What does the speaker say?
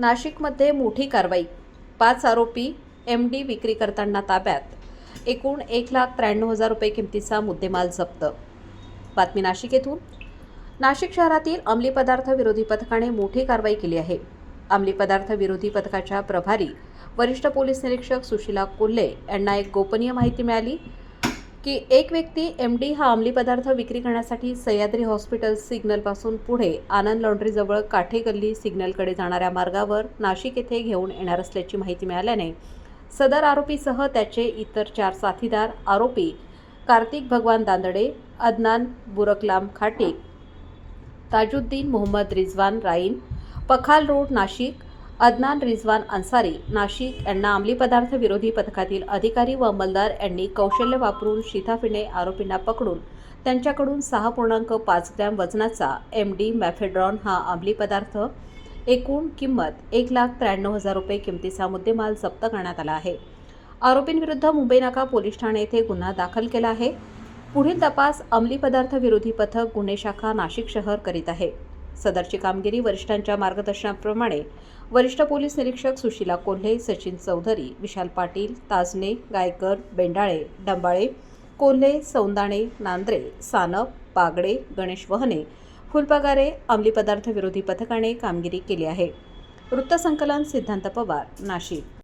नाशिकमध्ये मोठी कारवाई. पाच आरोपी एम डी विक्री करताना ताब्यात. एकूण एक लाख त्र्याण्णव हजार रुपये किमतीचा मुद्देमाल जप्त. बातमी नाशिक येथून. नाशिक शहरातील अंमली पदार्थ विरोधी पथकाने मोठी कारवाई केली आहे. अंमली पदार्थ विरोधी पथकाच्या प्रभारी वरिष्ठ पोलीस निरीक्षक सुशीला कोल्हे यांना एक गोपनीय माहिती मिळाली. की एक व्यक्ती एम डी हा अंमली पदार्थ विक्री करण्यासाठी सह्याद्री हॉस्पिटल सिग्नलपासून पुढे आनंद लॉन्ड्रीजवळ काठे गल्ली सिग्नलकडे जाणाऱ्या मार्गावर नाशिक येथे घेऊन येणार असल्याची माहिती मिळाल्याने सदर आरोपीसह त्याचे इतर चार साथीदार आरोपी कार्तिक भगवान दांदडे अदनान बुरकलाम खाटिक ताजुद्दीन मोहम्मद रिजवान राईन पखाल रोड नाशिक अदनान रिजवान अन्सारी नाशिक यांना अंमली पदार्थ विरोधी पथकातील अधिकारी व अंमलदार यांनी कौशल्य वापरून शिथाफिने आरोपींना पकडून त्यांच्याकडून सहा पूर्णांक पाच ग्रॅम वजनाचा एम डी मॅफेड्रॉन हा अंमली पदार्थ एकूण किंमत एक लाख त्र्याण्णव हजार रुपये किमतीचा मुद्देमाल जप्त करण्यात आला आहे. आरोपींविरुद्ध मुंबई नाका पोलीस ठाणे येथे गुन्हा दाखल केला आहे. पुढील तपास अंमली पदार्थ विरोधी पथक गुन्हे शाखा नाशिक शहर करीत आहे. सदरची कामगिरी वरिष्ठांच्या मार्गदर्शनाप्रमाणे. वरिष्ठ पोलीस निरीक्षक सुशीला कोल्हे सचिन चौधरी विशाल पाटील ताजने गायकर बेंडाळे डंबाळे कोल्हे सौंदाणे नांद्रे सानप बागडे गणेश वहने फुलपगारे अंमली पदार्थ विरोधी पथकाने कामगिरी केली आहे. वृत्तसंकलन सिद्धांत पवार नाशिक.